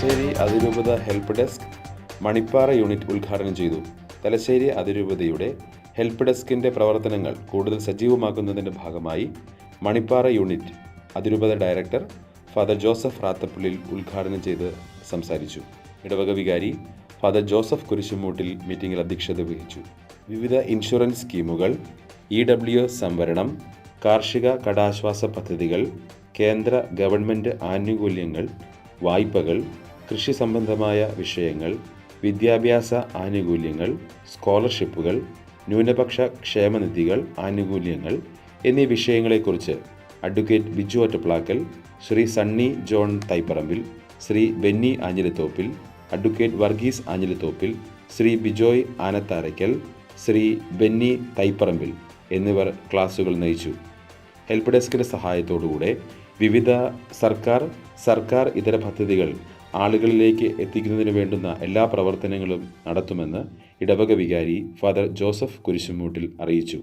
അതിരൂപത help desk Manippara unit ഉദ്ഘാടനം ചെയ്തു. തലശ്ശേരി അതിരൂപതയുടെ ഹെൽപ്പ് ഡെസ്കിന്റെ പ്രവർത്തനങ്ങൾ കൂടുതൽ സജീവമാക്കുന്നതിന്റെ ഭാഗമായി മണിപ്പാറ യൂണിറ്റ് അതിരൂപത ഡയറക്ടർ ഫാദർ ജോസഫ് റാത്തപ്പള്ളിൽ ഉദ്ഘാടനം ചെയ്ത് സംസാരിച്ചു. ഇടവക വികാരി ഫാദർ ജോസഫ് കുരിശുമൂട്ടിൽ മീറ്റിംഗിൽ അധ്യക്ഷത വഹിച്ചു. വിവിധ ഇൻഷുറൻസ് സ്കീമുകൾ ഇ ഡബ്ല്യു സംവരണം കാർഷിക കടാശ്വാസ പദ്ധതികൾ കേന്ദ്ര ഗവൺമെന്റ് ആനുകൂല്യങ്ങൾ വായ്പകൾ കൃഷി സംബന്ധമായ വിഷയങ്ങൾ വിദ്യാഭ്യാസ ആനുകൂല്യങ്ങൾ സ്കോളർഷിപ്പുകൾ ന്യൂനപക്ഷ ക്ഷേമനിധികൾ ആനുകൂല്യങ്ങൾ എന്നീ വിഷയങ്ങളെക്കുറിച്ച് advocate Biju Ottaplackal Shri Sunny John Thaiparambil Shri Benny Anjilathoppil advocate Varghese Anjilathoppil Shri Bijoy Anatharaykkal Shri Benny Thaiparambil എന്നിവർ ക്ലാസുകൾ നയിച്ചു. ഹെൽപ്പ് ഡെസ്കിന്റെ സഹായത്തോടുകൂടെ വിവിധ സർക്കാർ സർക്കാർ ഇതര പദ്ധതികൾ ആളുകളിലേക്ക് എത്തിക്കുന്നതിന് വേണ്ടുന്ന എല്ലാ പ്രവർത്തനങ്ങളും നടത്തുമെന്ന് ഇടവക വികാരി ഫാദർ ജോസഫ് കുരിശുമൂട്ടിൽ അറിയിച്ചു